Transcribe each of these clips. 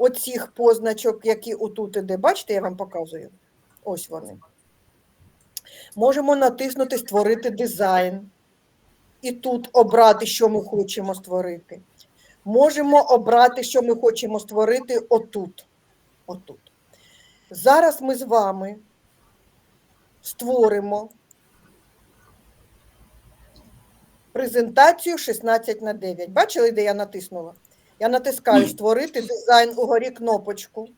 оцих позначок, які отут іде. Бачите, я вам показую. Ось вони. Можемо натиснути Створити дизайн. І тут обрати, що ми хочемо створити. Можемо обрати, що ми хочемо створити отут. Отут. Зараз ми з вами створимо презентацію 16 на 9. Бачили, де я натиснула? Я натискаю Створити дизайн угорі кнопочку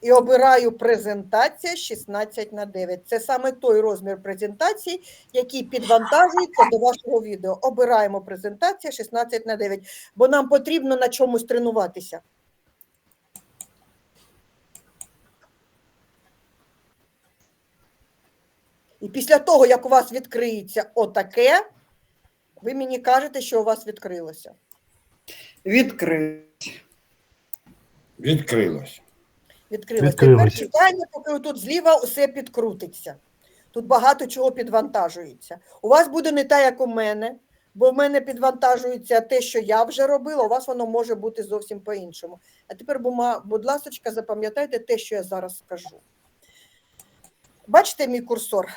і обираю презентація 16 на 9. Це саме той розмір презентації, який підвантажується до вашого відео. Обираємо презентація 16 на 9, бо нам потрібно на чомусь тренуватися. І після того, як у вас відкриється отаке, ви мені кажете, що у вас відкрилося. Відкрить. Відкрилось. Відкрилося. Відкрилось. Тепер чекаємо, поки тут зліва усе підкрутиться. Тут багато чого підвантажується. У вас буде не так, як у мене, бо в мене підвантажується те, що я вже робила, у вас воно може бути зовсім по-іншому. А тепер, будь ласка, запам'ятайте те, що я зараз скажу. Бачите мій курсор,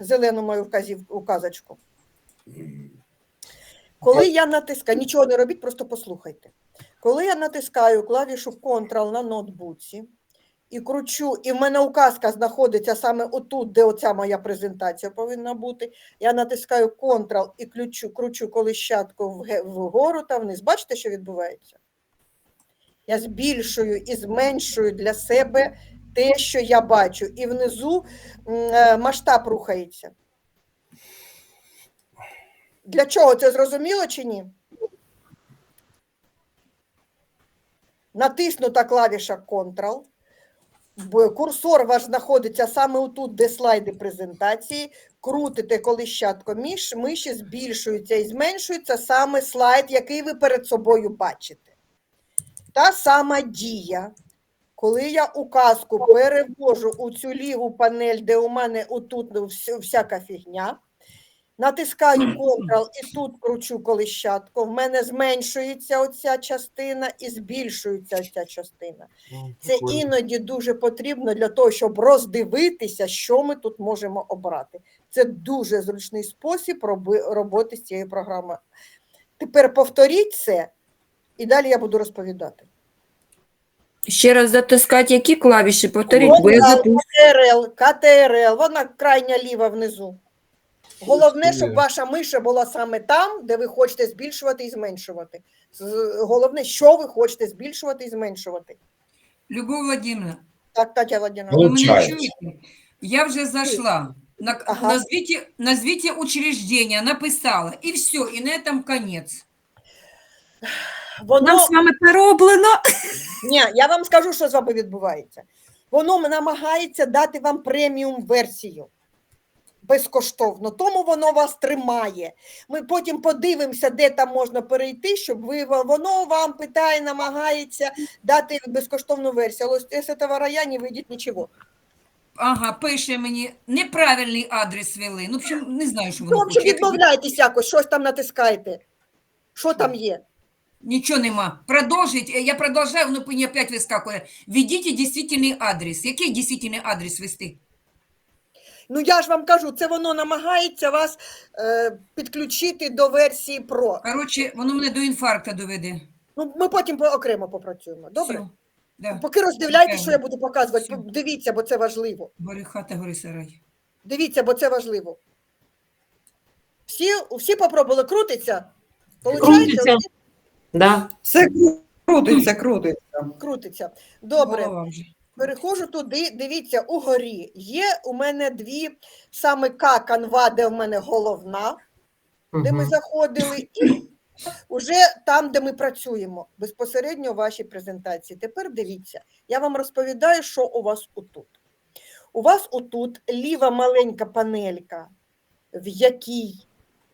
зелену мою вказів, указочку? Коли я натискаю, нічого не робіть, просто послухайте. Коли я натискаю клавішу Ctrl на ноутбуці і кручу, і в мене указка знаходиться саме отут, де оця моя презентація повинна бути. Я натискаю Ctrl і ключу, кручу колищатку вгору та вниз. Бачите, що відбувається? Я збільшую і зменшую для себе те, що я бачу. І внизу е, масштаб рухається. Для чого це зрозуміло чи ні? Натиснута клавіша Ctrl. Курсор ваш знаходиться саме отут, де слайди презентації. Крутите колищатко між, миші збільшується і зменшується саме слайд, який ви перед собою бачите. Та сама дія. Коли я указку перевожу у цю ліву панель, де у мене отут всяка фігня, натискаю Ctrl і тут кручу колищатку, в мене зменшується оця частина і збільшується ця частина. Це іноді дуже потрібно для того, щоб роздивитися, що ми тут можемо обрати. Це дуже зручний спосіб роботи з цією програмою. Тепер повторіть це, і далі я буду розповідати. Ще раз затискати, які клавіші? Повторіть, бо я Ctrl. КТРЛ, КТРЛ, вона крайня ліва внизу. Головне, щоб ваша миша була саме там, де ви хочете збільшувати і зменшувати. Головне, що ви хочете збільшувати і зменшувати. Любов Владимировна, Так, Тетя Владимировна. ви мене чуєте? Я вже зайшла. На, Ага. назвите, назвите учреждение, написала, і все, і на этом конец. Воно Нам з вами перероблено. Ні, я вам скажу, що з вами відбувається. Воно намагається дати вам преміум версію безкоштовно, тому воно вас тримає. Ми потім подивимося, де там можна перейти, щоб ви воно вам питає, намагається дати безкоштовну версію. Але з цього рая не вийде нічого. Ага, пише мені, неправильний адрес ввели. Ну, в общем, не знаю, що Ну, воно хоче. відмовляйтесь якось, щось там натискайте. Що там є? Нічого нема. Продовжить. Я продовжую, воно мені опять вискакує. Введіть дійсний адрес. Який дійсний адрес ввести? Ну я ж вам кажу, це воно намагається вас е, підключити до версії Pro. Коротше, воно мене до інфаркту доведе. Ну, ми потім окремо попрацюємо. Добре? Все. Да. Поки роздивляйтесь, що я буду показувати. Все. Дивіться, бо це важливо. Гори хата, гори сарай. Дивіться, бо це важливо. Всі, всі попробували крутиться? Получається? Крутиться. Да. Все крутиться, крутиться. Крутиться. Добре, Голова вже. Переходжу туди. Дивіться, угорі є у мене дві саме К канва, де в мене головна, де ми заходили, і вже там, де ми працюємо, безпосередньо в вашій презентації. Тепер дивіться, я вам розповідаю, що у вас отут. У вас отут ліва маленька панелька, в якій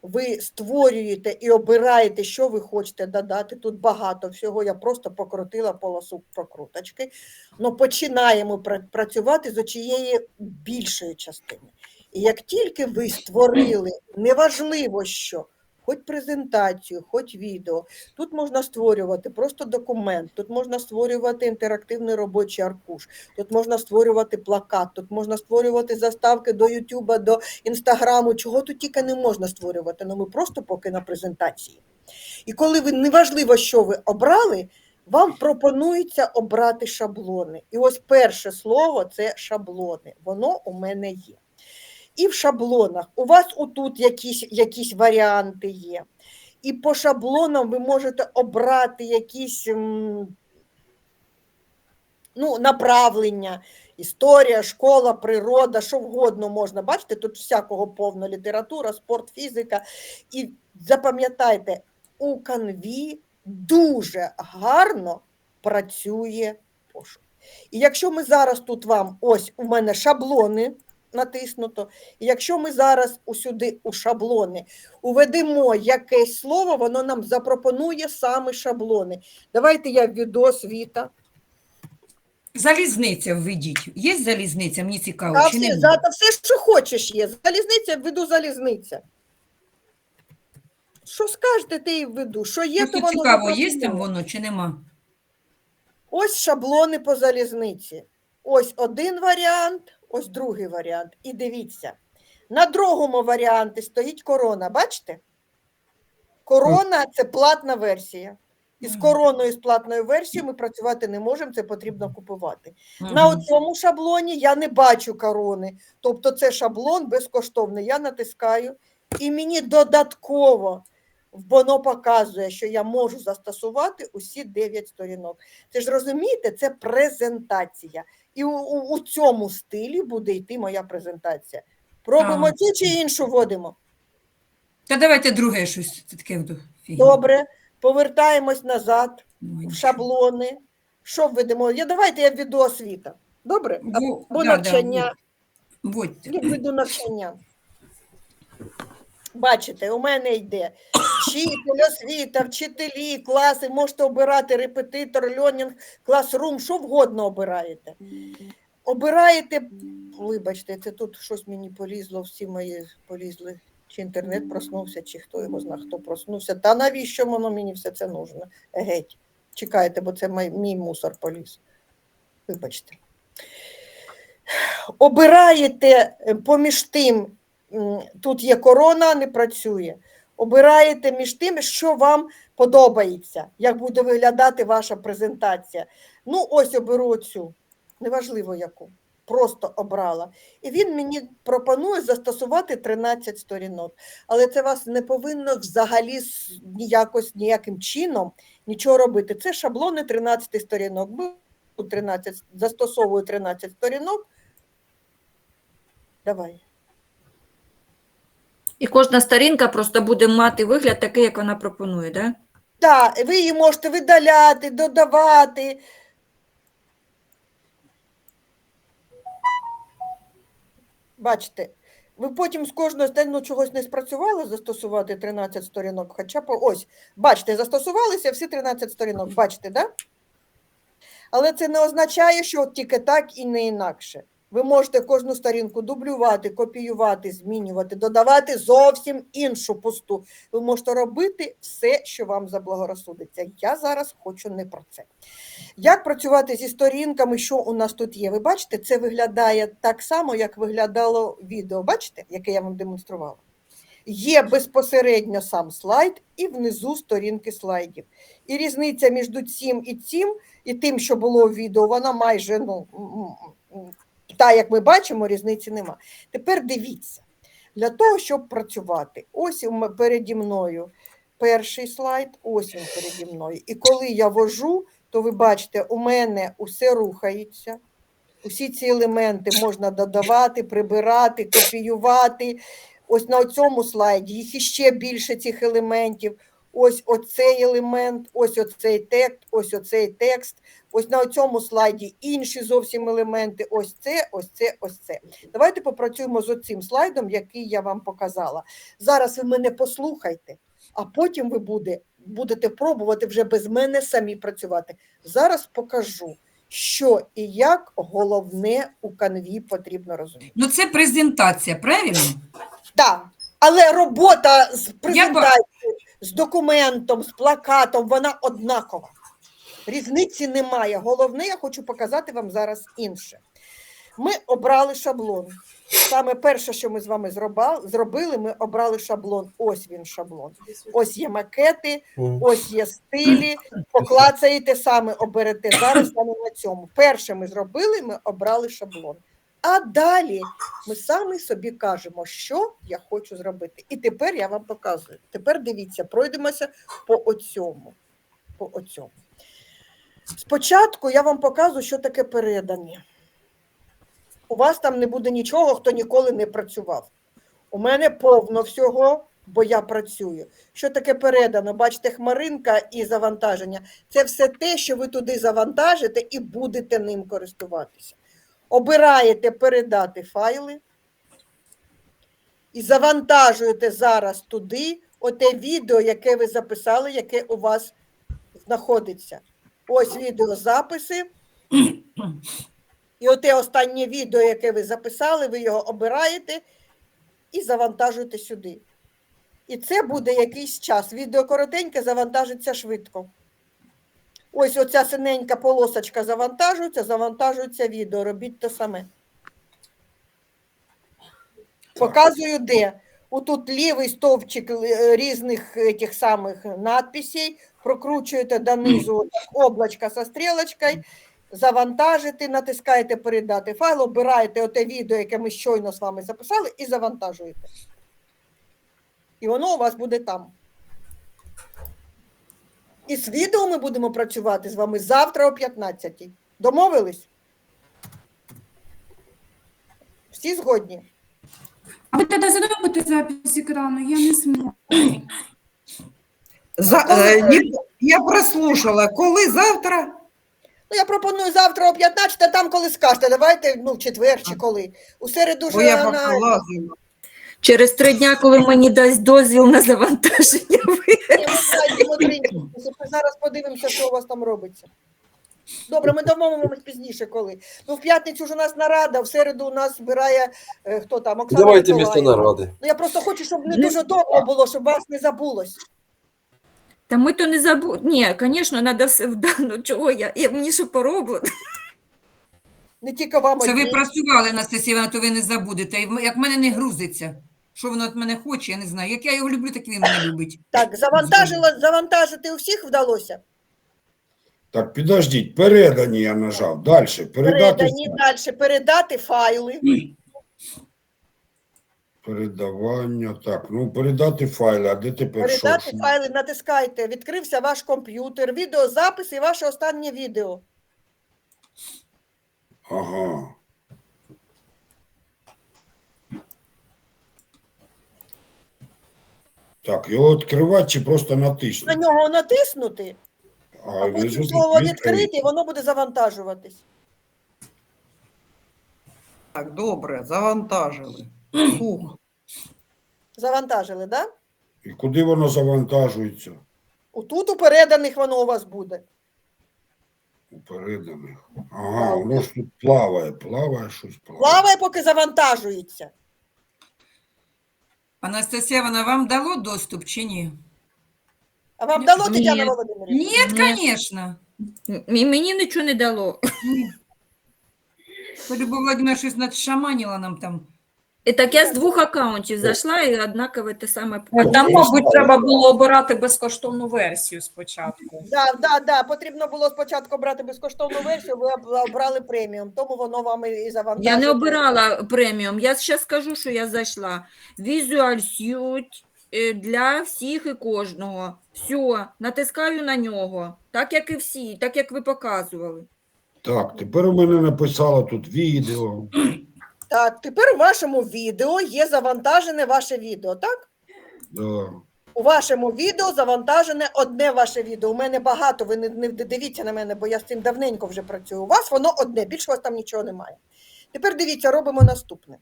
ви створюєте і обираєте, що ви хочете додати. Тут багато всього. Я просто покрутила полосу прокруточки. Ну, починаємо працювати з очієї більшої частини. І як тільки ви створили, неважливо що, хоч презентацію, хоч відео. Тут можна створювати просто документ, тут можна створювати інтерактивний робочий аркуш, тут можна створювати плакат, тут можна створювати заставки до Ютуба, до Інстаграму, чого тут тільки не можна створювати. Ну ми просто поки на презентації. І коли ви неважливо, що ви обрали, вам пропонується обрати шаблони. І ось перше слово це шаблони. Воно у мене є. І в шаблонах у вас отут якісь, якісь варіанти є. І по шаблонам ви можете обрати якісь ну, направлення, історія, школа, природа, що вгодно можна. Бачите, тут всякого повно література, спорт, фізика. І запам'ятайте, у канві дуже гарно працює пошук. І якщо ми зараз тут вам, ось у мене шаблони натиснуто, і якщо ми зараз усюди у шаблони уведемо якесь слово, воно нам запропонує саме шаблони. Давайте я введу освіта. Залізниця введіть. Є залізниця? Мені цікаво. Та чи все, немає? за, та все, що хочеш є. Залізниця введу залізниця. Що скажете, те і введу. Що є, то воно цікаво, є там воно чи нема? Ось шаблони по залізниці. Ось один варіант, ось другий варіант. І дивіться, на другому варіанті стоїть корона. Бачите? Корона це платна версія. І з короною з платною версією ми працювати не можемо, це потрібно купувати. Мгм. На цьому шаблоні я не бачу корони. Тобто це шаблон безкоштовний. Я натискаю, і мені додатково воно показує, що я можу застосувати усі 9 сторінок. Це ж розумієте, це презентація. І у, у, у цьому стилі буде йти моя презентація. Пробуємо цю чи іншу вводимо. Та давайте друге щось. Це таке Добре, повертаємось назад Ой, в шаблони. Що введемо? Я давайте я введу освіта. Добре? Або да, да, будь. Я введу навчання. Бачите, у мене йде вчитель, освіта, вчителі, класи, можете обирати репетитор, льонінг, класрум, що вгодно обираєте. Обираєте, вибачте, це тут щось мені полізло, всі мої полізли. Чи інтернет проснувся, чи хто його знає, хто проснувся. Та навіщо воно мені все це нужно? Геть. Чекайте, бо це мій, мій мусор поліз. Вибачте обираєте е, поміж тим, тут є корона, не працює. Обираєте між тим, що вам подобається, як буде виглядати ваша презентація. Ну, ось оберу цю, неважливо яку, просто обрала. І він мені пропонує застосувати 13 сторінок. Але це вас не повинно взагалі ніякось, ніяким чином нічого робити. Це шаблони 13 сторінок. Беру 13, застосовую 13 сторінок. Давай. І кожна сторінка просто буде мати вигляд такий, як вона пропонує, да? Так, ви її можете видаляти, додавати. Бачите, ви потім з кожної сторін ну, чогось не спрацювали застосувати 13 сторінок, хоча б ось, бачите, застосувалися всі 13 сторінок, бачите, да? Але це не означає, що тільки так і не інакше. Ви можете кожну сторінку дублювати, копіювати, змінювати, додавати зовсім іншу пусту. Ви можете робити все, що вам заблагорозсудиться. Я зараз хочу не про це. Як працювати зі сторінками, що у нас тут є? Ви бачите, це виглядає так само, як виглядало відео. Бачите, яке я вам демонструвала? Є безпосередньо сам слайд і внизу сторінки слайдів. І різниця між цим і цим, і тим, що було в відео, вона майже ну, та, як ми бачимо, різниці нема. Тепер дивіться, для того, щоб працювати, ось переді мною перший слайд, ось він переді мною. І коли я вожу, то ви бачите, у мене усе рухається. Усі ці елементи можна додавати, прибирати, копіювати. Ось на цьому слайді їх іще більше цих елементів. Ось оцей елемент, ось оцей текст, ось оцей текст. Ось на цьому слайді інші зовсім елементи. Ось це, ось це, ось це. Давайте попрацюємо з оцим слайдом, який я вам показала. Зараз ви мене послухайте, а потім ви буде, будете пробувати вже без мене самі працювати. Зараз покажу, що і як головне у канві потрібно розуміти. Ну це презентація, правильно? Так, Але робота з презентацією, з документом, з плакатом, вона однакова. Різниці немає. Головне, я хочу показати вам зараз інше. Ми обрали шаблон. Саме перше, що ми з вами зробили, ми обрали шаблон. Ось він шаблон. Ось є макети, ось є стилі. Поклацаєте саме, оберете зараз саме на цьому. Перше ми зробили, ми обрали шаблон. А далі ми самі собі кажемо, що я хочу зробити. І тепер я вам показую. Тепер дивіться, пройдемося по оцьому. По оцьому. Спочатку я вам показую, що таке передані. У вас там не буде нічого, хто ніколи не працював. У мене повно всього, бо я працюю. Що таке передано? Бачите, хмаринка і завантаження. Це все те, що ви туди завантажите і будете ним користуватися. Обираєте передати файли і завантажуєте зараз туди оте відео, яке ви записали, яке у вас знаходиться. Ось відеозаписи. І оте останнє відео, яке ви записали, ви його обираєте і завантажуєте сюди. І це буде якийсь час. Відео коротеньке завантажиться швидко. Ось оця синенька полосочка завантажується, завантажується відео. Робіть те саме. Показую, де. Отут лівий стовпчик е, різних е, тих самих надписей. Прокручуєте донизу отак, облачко со стрілочкою, завантажите, натискаєте передати файл, обираєте оте відео, яке ми щойно з вами записали, і завантажуєте. І воно у вас буде там. І з відео ми будемо працювати з вами завтра о 15. Домовились? Всі згодні? А ви тоді зробите запис екрану, я не зможу. За, е, ні- я прослушала. Коли завтра? Ну, я пропоную завтра о 15, а там коли скажете, давайте ну, в четвер чи коли. У середу Бо я вже на... поклазила. Через три дня, коли мені дасть дозвіл на завантаження. ви- Ні, ми знайдемо тринці. Ми зараз подивимося, що у вас там робиться. Добре, ми домовимося пізніше, коли. Ну, в п'ятницю ж у нас нарада, в середу у нас збирає е, хто там, Оксана Давайте вместо Миколаївна. народа. Ну, я просто хочу, щоб не дуже довго було, щоб вас не забулось. Та ми то не забудь. Ні, звісно, треба все вдано. Чого я? я мені що пороблено? Не тільки вам Це ви одній. працювали, Анастасія, Івановна, то ви не забудете. І Як в мене не грузиться. Що воно від мене хоче, я не знаю. Як я його люблю, так він мене любить. Так, завантажила, завантажити у всіх вдалося. Так, підождіть, передані я нажав. Далі. Передати. Передані далі, передати файли. Передавання. Так, ну передати файли, а де тепер що? Передати Що? файли, натискайте. Відкрився ваш комп'ютер, відеозапис і ваше останнє відео. Ага. Так, його відкривати чи просто На нього натиснути, А, а потім слово відкрити. відкрити, і воно буде завантажуватись. Так, добре, завантажили. Фух. Завантажили, так? Да? І куди воно завантажується? Отут у переданих воно у вас буде. У переданих. Ага, воно ж тут плаває, плаває щось плаває. Плаває, поки завантажується. Анастасія, вона вам дало доступ чи ні? А вам дало Ні. Тетяна Володимирівна? Ні, звісно. М- Мені нічого не дало. Любов Владимир щось надшаманила нам там. І так я з двох аккаунтів зайшла і однакове те саме. Там, мабуть, треба було обирати безкоштовну версію спочатку. Да, да, да. Потрібно було спочатку брати безкоштовну версію, ви об- обрали преміум, тому воно вам і завантажує. Я не обирала преміум. Я зараз скажу, що я зайшла. Visual Suite е, для всіх і кожного. Все, натискаю на нього. Так як і всі, так як ви показували. Так, тепер у мене написало тут відео. Так, тепер у вашому відео є завантажене ваше відео, так? Да. У вашому відео завантажене одне ваше відео. У мене багато, ви не, не дивіться на мене, бо я з цим давненько вже працюю. У вас воно одне, більше у вас там нічого немає. Тепер дивіться, робимо наступне.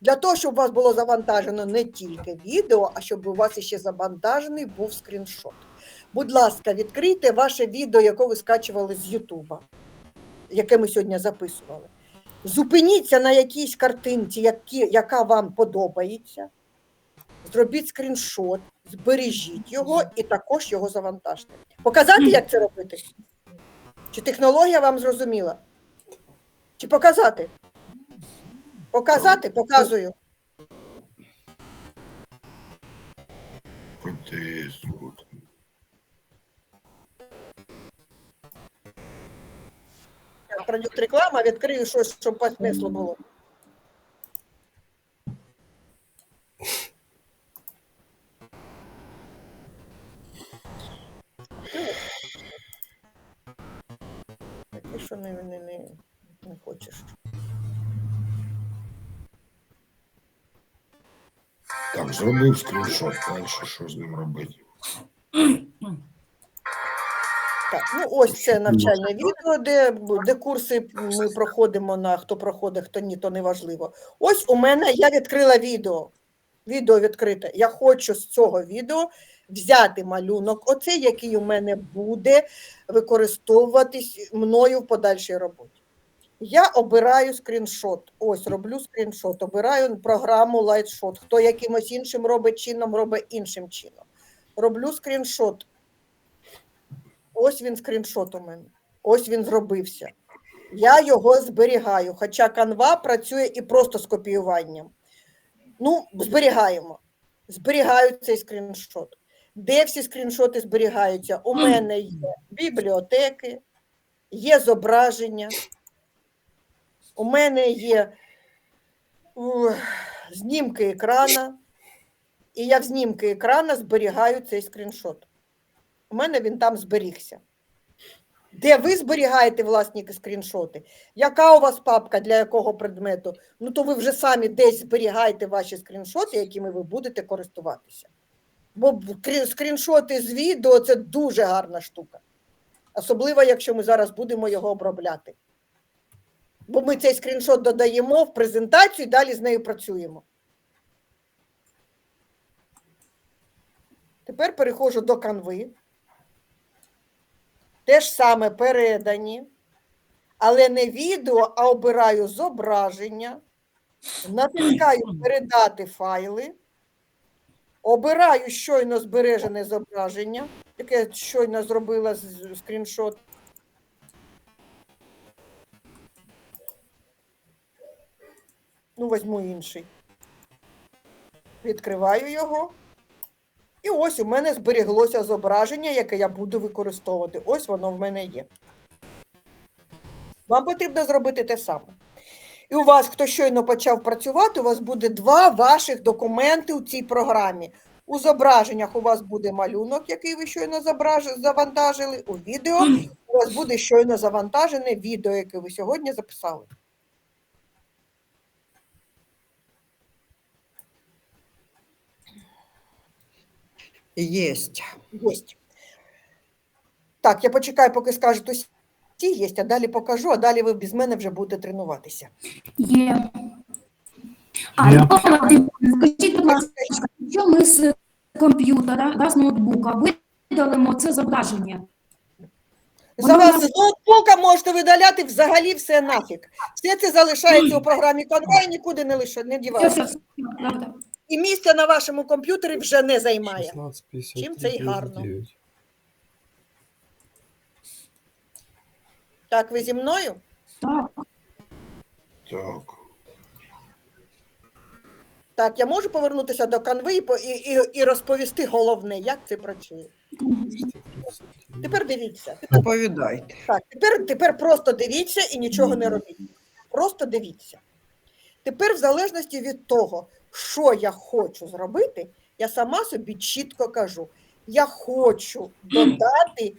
Для того, щоб у вас було завантажено не тільки відео, а щоб у вас ще завантажений був скріншот. Будь ласка, відкрийте ваше відео, яке ви скачували з Ютуба, яке ми сьогодні записували. Зупиніться на якійсь картинці, які, яка вам подобається. зробіть скріншот, збережіть його і також його завантажте. Показати, як це робити? Чи технологія вам зрозуміла? Чи показати? Показати? Показую. ПТС. Продукт реклама, відкрию щось, щоб по смислу було. Таке, що не, не, не, не хочеш. Так, зробив скріншот. Далі що з ним робити? Так, ну ось це навчальне відео, де, де курси ми проходимо на хто проходить, хто ні, то не важливо. Ось у мене я відкрила відео. Відео відкрите. Я хочу з цього відео взяти малюнок, оцей, який у мене буде використовуватись мною в подальшій роботі. Я обираю скріншот. Ось роблю скріншот, обираю програму LightShot. Хто якимось іншим робить чином, робить іншим чином. Роблю скріншот. Ось він скріншот у мене. Ось він зробився. Я його зберігаю, хоча канва працює і просто з копіюванням. Ну, зберігаємо. Зберігаю цей скріншот. Де всі скріншоти зберігаються? У мене є бібліотеки, є зображення, у мене є знімки екрана, і я в знімки екрана зберігаю цей скріншот. У мене він там зберігся. Де ви зберігаєте власні скріншоти? Яка у вас папка для якого предмету? Ну, то ви вже самі десь зберігаєте ваші скріншоти, якими ви будете користуватися. Бо крі- скріншоти з відео це дуже гарна штука. Особливо, якщо ми зараз будемо його обробляти. Бо ми цей скріншот додаємо в презентацію і далі з нею працюємо. Тепер переходжу до канви. Те ж саме передані, але не відео, а обираю зображення, натискаю передати файли, обираю щойно збережене зображення, яке я щойно зробила скріншот. Ну, візьму інший. Відкриваю його. І ось у мене зберіглося зображення, яке я буду використовувати. Ось воно в мене є. Вам потрібно зробити те саме. І у вас, хто щойно почав працювати, у вас буде два ваших документи у цій програмі. У зображеннях у вас буде малюнок, який ви щойно завантажили. У відео у вас буде щойно завантажене відео, яке ви сьогодні записали. Єсть. Єсть. Так, я почекаю, поки скажуть усі є, а далі покажу, а далі ви без мене вже будете тренуватися. Є. А, скажіть, будь ласка, що ми з комп'ютера, да, з ноутбука видалимо це зображення? За Воно вас з ноутбука можете видаляти взагалі все нафіг. Все це залишається у програмі Canva і нікуди не лише не Все, дівається. все, все, правда. І місця на вашому комп'ютері вже не займає. 16, Чим це й гарно. 59. Так, ви зі мною? Так. Так. Так, я можу повернутися до канви і, по- і, і, і розповісти головне, як це працює. Тепер дивіться. Доповідайте. Так, тепер, тепер просто дивіться і нічого не робіть. Просто дивіться. Тепер, в залежності від того, що я хочу зробити, я сама собі чітко кажу: я хочу додати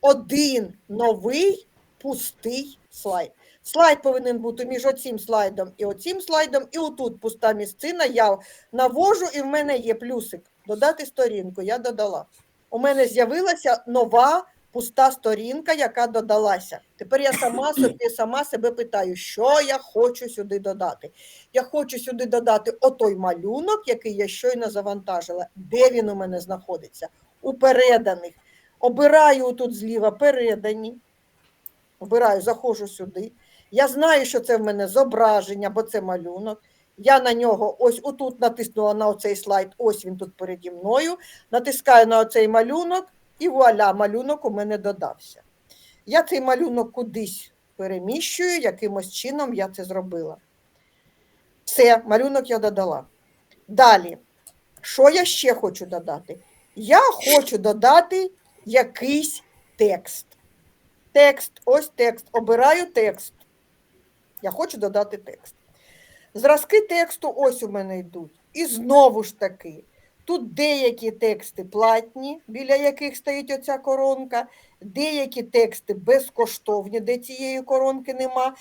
один новий пустий слайд. Слайд повинен бути між оцим слайдом і оцим слайдом, і отут пуста місцина. Я навожу, і в мене є плюсик. Додати сторінку. Я додала. У мене з'явилася нова пуста сторінка, яка додалася. Тепер я сама собі сама себе питаю, що я хочу сюди додати. Я хочу сюди додати отой малюнок, який я щойно завантажила. Де він у мене знаходиться? У переданих. Обираю тут зліва передані. Обираю, заходжу сюди. Я знаю, що це в мене зображення, бо це малюнок. Я на нього ось отут натиснула на оцей слайд, ось він тут переді мною. Натискаю на оцей малюнок, і вуаля, малюнок у мене додався. Я цей малюнок кудись переміщую, якимось чином я це зробила. Все, малюнок я додала. Далі, що я ще хочу додати? Я хочу додати якийсь текст. Текст, ось текст. Обираю текст. Я хочу додати текст. Зразки тексту ось у мене йдуть. І знову ж таки, тут деякі тексти платні, біля яких стоїть оця коронка, деякі тексти безкоштовні, де цієї коронки нема.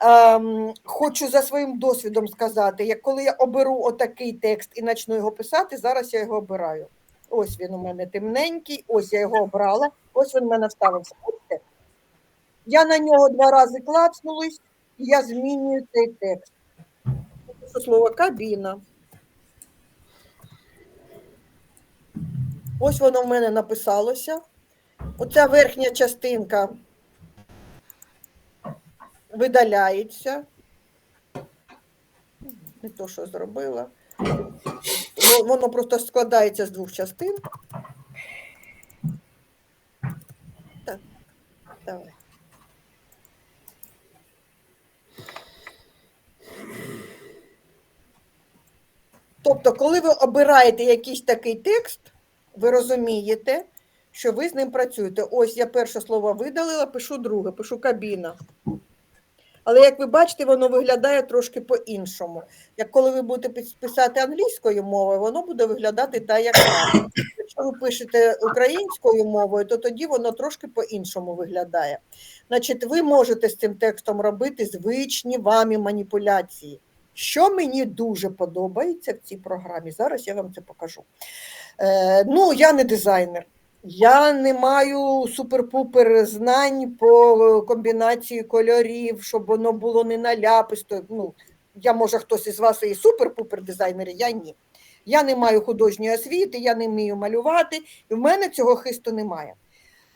Ем, хочу за своїм досвідом сказати, як коли я оберу отакий текст і почну його писати, зараз я його обираю. Ось він у мене темненький, ось я його обрала, ось він у мене вставився. Я на нього два рази клацнулась, і я змінюю цей текст. Це слово кабіна. Ось воно в мене написалося. Оця верхня частинка видаляється. Не то, що зробила. Воно просто складається з двох частин. Так, давай. Тобто, коли ви обираєте якийсь такий текст, ви розумієте, що ви з ним працюєте. Ось я перше слово видалила, пишу друге, пишу кабіна. Але як ви бачите, воно виглядає трошки по-іншому. Як коли ви будете писати англійською мовою, воно буде виглядати так, як. Якщо ви пишете українською мовою, то тоді воно трошки по-іншому виглядає. Значить, ви можете з цим текстом робити звичні вамі маніпуляції. Що мені дуже подобається в цій програмі, зараз я вам це покажу. Е, ну, я не дизайнер. Я не маю супер-пупер знань по комбінації кольорів, щоб воно було не наляписто. Ну, я, може, хтось із вас і супер-пупер дизайнери, я ні. Я не маю художньої освіти, я не вмію малювати, і в мене цього хисту немає.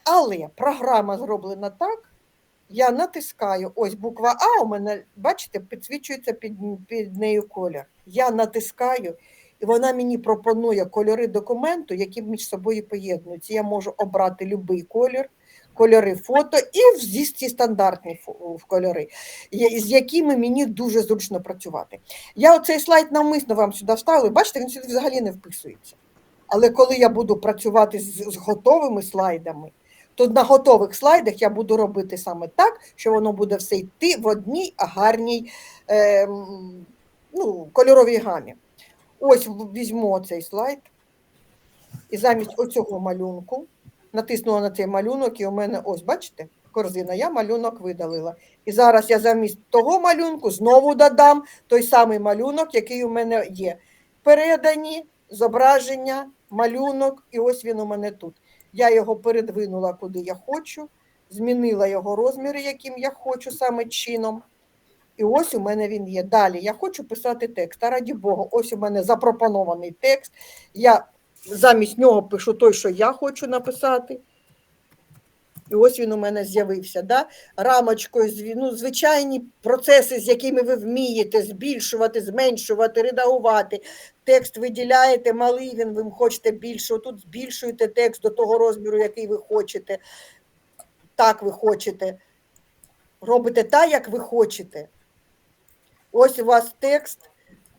Але програма зроблена так, я натискаю, ось буква А у мене, бачите, підсвічується під, під нею колір. Я натискаю, і вона мені пропонує кольори документу, які між собою поєднуються. Я можу обрати будь-який колір, кольори фото і ці стандартні кольори, з якими мені дуже зручно працювати. Я оцей слайд навмисно вам сюди вставила, бачите, він сюди взагалі не вписується. Але коли я буду працювати з, з готовими слайдами, то на готових слайдах я буду робити саме так, що воно буде все йти в одній гарній ем, ну, кольоровій гамі. Ось візьму цей слайд і замість оцього малюнку натиснула на цей малюнок, і у мене ось, бачите, корзина, я малюнок видалила. І зараз я замість того малюнку знову додам той самий малюнок, який у мене є. Передані зображення, малюнок, і ось він у мене тут. Я його передвинула куди я хочу, змінила його розміри, яким я хочу саме чином. І ось у мене він є. Далі я хочу писати текст. А раді Бога, ось у мене запропонований текст. Я замість нього пишу той, що я хочу написати. І ось він у мене з'явився. Да? Рамочкою, ну, звичайні процеси, з якими ви вмієте збільшувати, зменшувати, редагувати. Текст виділяєте, малий він, ви хочете більше. Тут збільшуєте текст до того розміру, який ви хочете. Так ви хочете. Робите так, як ви хочете. Ось у вас текст.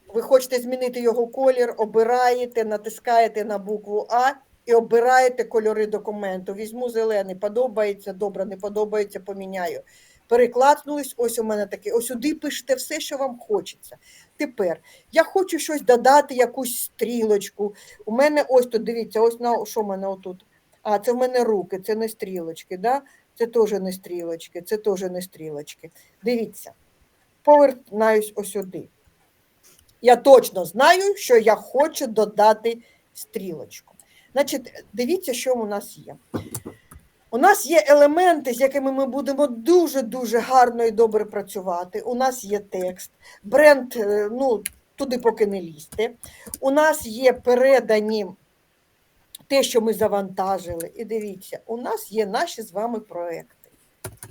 Ви хочете змінити його колір, обираєте, натискаєте на букву А і обираєте кольори документу. Візьму зелений, подобається, добре, не подобається, поміняю. Переклацнулись, ось у мене таке. Ось сюди пишете все, що вам хочеться. Тепер я хочу щось додати, якусь стрілочку. У мене ось тут, дивіться, ось на що в мене отут. А, це в мене руки, це не стрілочки, да? це теж не стрілочки, це теж не стрілочки. Дивіться, повертаюсь ось сюди. Я точно знаю, що я хочу додати стрілочку. Значить, дивіться, що у нас є. У нас є елементи, з якими ми будемо дуже-дуже гарно і добре працювати. У нас є текст, бренд, е, ну, туди поки не лізьте. У нас є передані те, що ми завантажили. І дивіться, у нас є наші з вами проекти.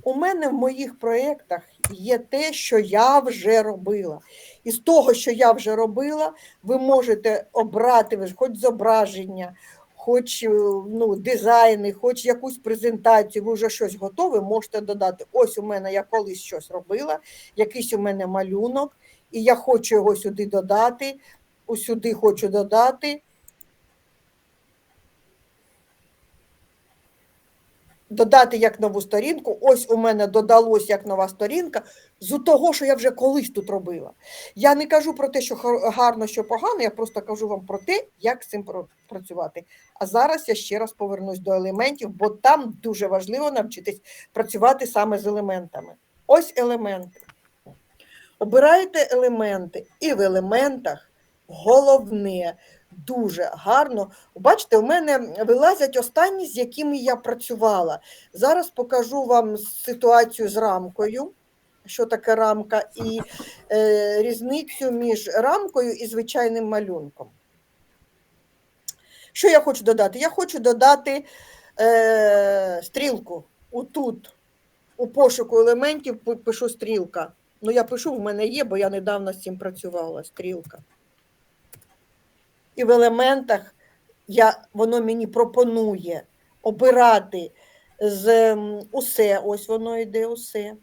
У мене в моїх проєктах є те, що я вже робила. І з того, що я вже робила, ви можете обрати хоч зображення, хоч е, ну, дизайни, хоч якусь презентацію, ви вже щось готове, можете додати. Ось у мене я колись щось робила, якийсь у мене малюнок, і я хочу його сюди додати, ось сюди хочу додати. Додати як нову сторінку. Ось у мене додалось як нова сторінка з того, що я вже колись тут робила. Я не кажу про те, що гарно, що погано, я просто кажу вам про те, як з цим працювати. А зараз я ще раз повернусь до елементів, бо там дуже важливо навчитись працювати саме з елементами. Ось елементи. Обираєте елементи, і в елементах головне дуже гарно. Бачите, у мене вилазять останні, з якими я працювала. Зараз покажу вам ситуацію з рамкою. Що таке рамка, і е, різницю між рамкою і звичайним малюнком. Що я хочу додати? Я хочу додати е, стрілку. Отут, у пошуку елементів пишу стрілка. Ну, я пишу, в мене є, бо я недавно з цим працювала. Стрілка. І в елементах я, воно мені пропонує обирати з усе, ось воно йде усе.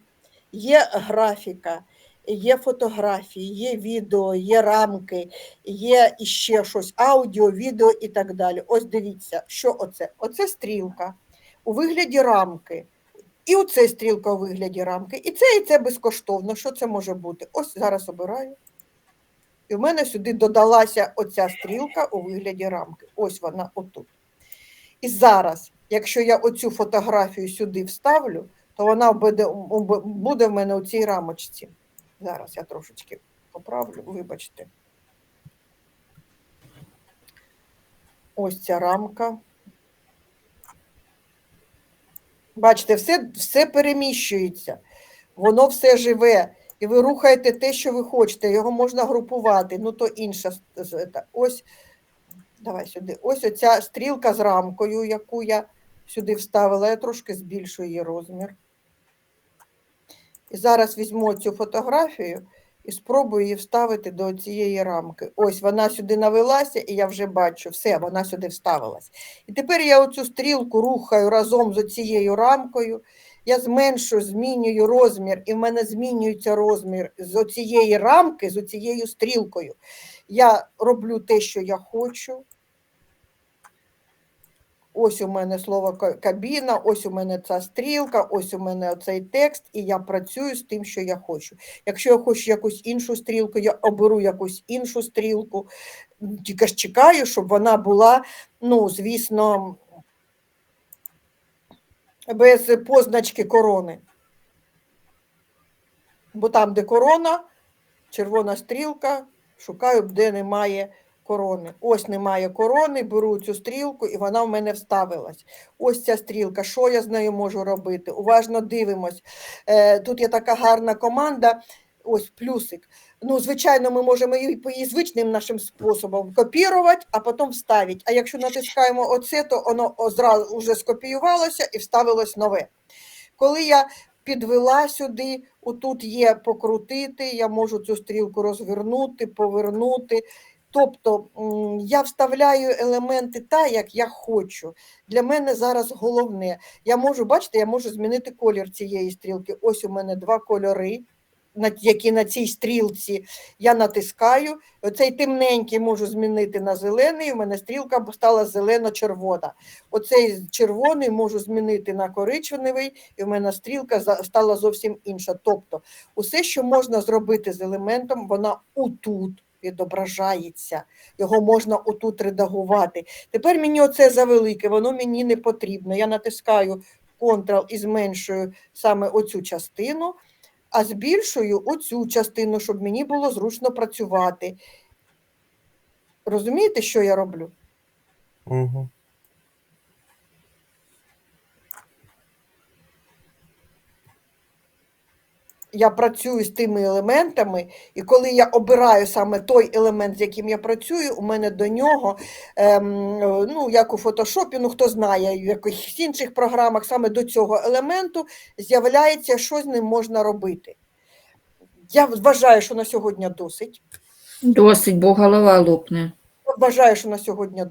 Є графіка, є фотографії, є відео, є рамки, є іще щось, аудіо, відео і так далі. Ось дивіться, що оце? Оце стрілка у вигляді рамки. І оце стрілка у вигляді рамки. І це, і це безкоштовно. Що це може бути? Ось зараз обираю. І в мене сюди додалася оця стрілка у вигляді рамки. Ось вона отут. І зараз, якщо я оцю фотографію сюди вставлю, то вона буде, буде в мене у цій рамочці. Зараз я трошечки поправлю, вибачте. Ось ця рамка. Бачите, все, все переміщується, воно все живе. І ви рухаєте те, що ви хочете. Його можна групувати, ну то інша. Ось, давай сюди. Ось оця стрілка з рамкою, яку я сюди вставила. Я трошки збільшую її розмір. І зараз візьму цю фотографію і спробую її вставити до цієї рамки. Ось вона сюди навелася, і я вже бачу, все, вона сюди вставилась. І тепер я оцю стрілку рухаю разом з цією рамкою. Я зменшую, змінюю розмір, і в мене змінюється розмір з цієї рамки, з цією стрілкою. Я роблю те, що я хочу. Ось у мене слово кабіна, ось у мене ця стрілка, ось у мене цей текст, і я працюю з тим, що я хочу. Якщо я хочу якусь іншу стрілку, я оберу якусь іншу стрілку, тільки ж чекаю, щоб вона була, ну, звісно, без позначки корони. Бо там, де корона, червона стрілка, шукаю, де немає корони. Ось немає корони, беру цю стрілку, і вона в мене вставилась. Ось ця стрілка. Що я з нею можу робити? Уважно дивимось. Е, тут є така гарна команда. Ось плюсик. Ну, звичайно, ми можемо її звичним нашим способом копірувати, а потім вставити. А якщо натискаємо оце, то воно одразу вже скопіювалося і вставилось нове. Коли я підвела сюди, отут є покрутити, я можу цю стрілку розвернути, повернути. Тобто я вставляю елементи так, як я хочу. Для мене зараз головне. Я можу, бачите, я можу змінити колір цієї стрілки. Ось у мене два кольори, які на цій стрілці я натискаю. Оцей темненький можу змінити на зелений. У мене стрілка стала зелено-червона. Оцей червоний можу змінити на коричневий, і в мене стрілка стала зовсім інша. Тобто, усе, що можна зробити з елементом, вона отут відображається. Його можна отут редагувати. Тепер мені оце завелике, воно мені не потрібно. Я натискаю Ctrl і зменшую саме оцю частину, а збільшую оцю частину, щоб мені було зручно працювати. Розумієте, що я роблю? Угу. Я працюю з тими елементами, і коли я обираю саме той елемент, з яким я працюю, у мене до нього, ем, ну як у фотошопі, ну хто знає, в якихось інших програмах, саме до цього елементу з'являється, що з ним можна робити. Я вважаю, що на сьогодні досить. Досить, бо голова лопне. Вважаю, що на сьогодні